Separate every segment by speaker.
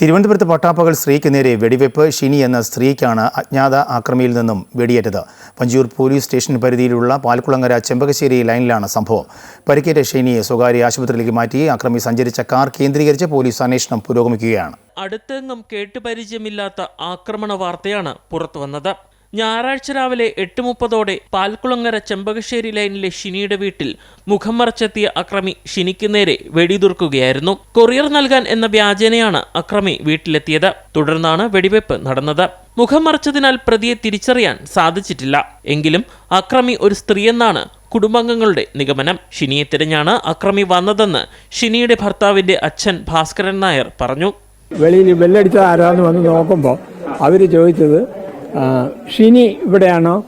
Speaker 1: തിരുവനന്തപുരത്ത് പട്ടാപ്പകൽ സ്ത്രീക്ക് നേരെ വെടിവെപ്പ് ഷിനി എന്ന സ്ത്രീക്കാണ് അജ്ഞാത ആക്രമിയിൽ നിന്നും വെടിയേറ്റത്. പഞ്ചൂർ പോലീസ് സ്റ്റേഷൻ പരിധിയിലുള്ള പാൽക്കുളങ്ങര ചെമ്പകശ്ശേരി ലൈനിലാണ് സംഭവം. പരിക്കേറ്റ ഷിനിയെ സ്വകാര്യ ആശുപത്രിയിലേക്ക് മാറ്റി അക്രമി സഞ്ചരിച്ച കാർ കേന്ദ്രീകരിച്ച് പോലീസ് അന്വേഷണം പുരോഗമിക്കുകയാണ്.
Speaker 2: അടുത്തെങ്ങും കേട്ടുപരിചയമില്ലാത്ത ആക്രമണ വാർത്തയാണ് പുറത്തുവന്നത്. ഞായറാഴ്ച രാവിലെ എട്ട് മുപ്പതോടെ പാൽക്കുളങ്ങര ചെമ്പകശ്ശേരി ലൈനിലെ ഷിനിയുടെ വീട്ടിൽ മുഖം മറച്ചെത്തിയ അക്രമി ഷിനിക്ക് നേരെ വെടിതുർക്കുകയായിരുന്നു കൊറിയർ നൽകാൻ എന്ന വ്യാജേനയാണ് അക്രമി വീട്ടിലെത്തിയത്. തുടർന്നാണ് വെടിവെപ്പ് നടന്നത്. മുഖം മറച്ചതിനാൽ പ്രതിയെ തിരിച്ചറിയാൻ സാധിച്ചിട്ടില്ല. എങ്കിലും അക്രമി ഒരു സ്ത്രീയെന്നാണ് കുടുംബാംഗങ്ങളുടെ നിഗമനം. ഷിനിയെ തിരഞ്ഞാണ് അക്രമി വന്നതെന്ന് ഷിനിയുടെ ഭർത്താവിന്റെ അച്ഛൻ ഭാസ്കരൻ നായർ പറഞ്ഞു.
Speaker 3: വെളിയിൽ ബെല്ലടിച്ചത് ആരാന്ന് വന്ന് നോക്കുമ്പോൾ അവർ ചോദിച്ചത് ഷിനി ഇവിടെയാണോ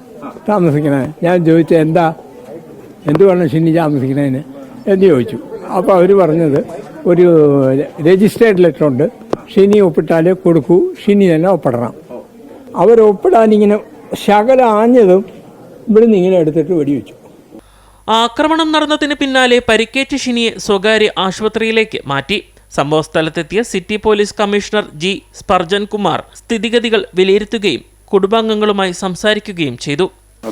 Speaker 3: താമസിക്കുന്നത് ഞാൻ ചോദിച്ചത് എന്താ? എന്തുവാണ് ഷിനി താമസിക്കുന്നതിന് എന്ന് ചോദിച്ചു. അപ്പോൾ അവർ പറഞ്ഞത് ഒരു രജിസ്റ്റേർഡ് ലെറ്റർ ഉണ്ട്. ഷിനി ഒപ്പിട്ടാലേ കൊടുക്കൂ. ഷിനി തന്നെ ഒപ്പിടണം. അവർ ഒപ്പിടാനിങ്ങനെ ശകല ആഞ്ഞതും ഇവിടുന്ന് ഇങ്ങനെ എടുത്തിട്ട് വെടിവെച്ചു.
Speaker 2: ആക്രമണം നടന്നതിന് പിന്നാലെ പരിക്കേറ്റ ഷിനിയെ സ്വകാര്യ ആശുപത്രിയിലേക്ക് മാറ്റി. സംഭവസ്ഥലത്തെത്തിയ city police commissioner G Spurgeon Kumar സ്ഥിതിഗതികൾ വിലയിരുത്തുകയും കുടുംബാംഗങ്ങളുമായി സംസാരിക്കുകയും ചെയ്തു.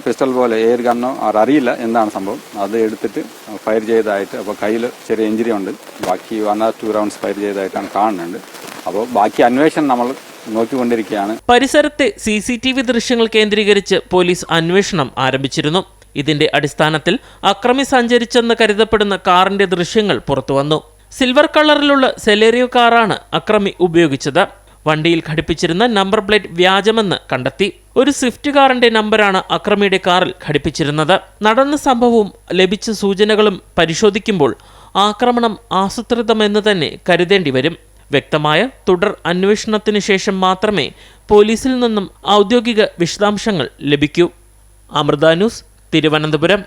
Speaker 4: പിസ്റ്റൾ പോലെ എയർ ഗണ്ണോ അറിയില്ല എന്താണ് സംഭവം. അത് എടുത്തിട്ട് ഫയർ ചെയ്തതായിട്ട് അപ്പോൾ കയ്യിൽ ചെറിയ ഇഞ്ചുറി ഉണ്ട്. ബാക്കി one or two rounds fire ചെയ്തതായിട്ടാണ് കാണുന്നുണ്ട്. അപ്പോൾ ബാക്കി അന്വേഷണം നമ്മൾ നോക്കിക്കൊണ്ടിരിക്കുകയാണ്.
Speaker 2: പരിസരത്തെ സി സി ടി വി ദൃശ്യങ്ങൾ കേന്ദ്രീകരിച്ച് പോലീസ് അന്വേഷണം ആരംഭിച്ചിരുന്നു. ഇതിന്റെ അടിസ്ഥാനത്തിൽ അക്രമി സഞ്ചരിച്ചെന്ന് കരുതപ്പെടുന്ന കാറിന്റെ ദൃശ്യങ്ങൾ പുറത്തുവന്നു. സിൽവർ കളറിലുള്ള സെലേറിയോ കാറാണ് അക്രമി ഉപയോഗിച്ചത്. വണ്ടിയിൽ ഘടിപ്പിച്ചിരുന്ന നമ്പർ പ്ലേറ്റ് വ്യാജമെന്ന് കണ്ടെത്തി. ഒരു സ്വിഫ്റ്റ് കാറിന്റെ നമ്പറാണ് അക്രമിയുടെ കാറിൽ ഘടിപ്പിച്ചിരുന്നത്. നടന്ന സംഭവവും ലഭിച്ച സൂചനകളും പരിശോധിക്കുമ്പോൾ ആക്രമണം ആസൂത്രിതമെന്ന് തന്നെ കരുതേണ്ടി വരും. വ്യക്തമായ തുടർ അന്വേഷണത്തിന് ശേഷം മാത്രമേ പോലീസിൽ നിന്നും ഔദ്യോഗിക വിശദാംശങ്ങൾ ലഭിക്കൂ. അമൃത ന്യൂസ് തിരുവനന്തപുരം.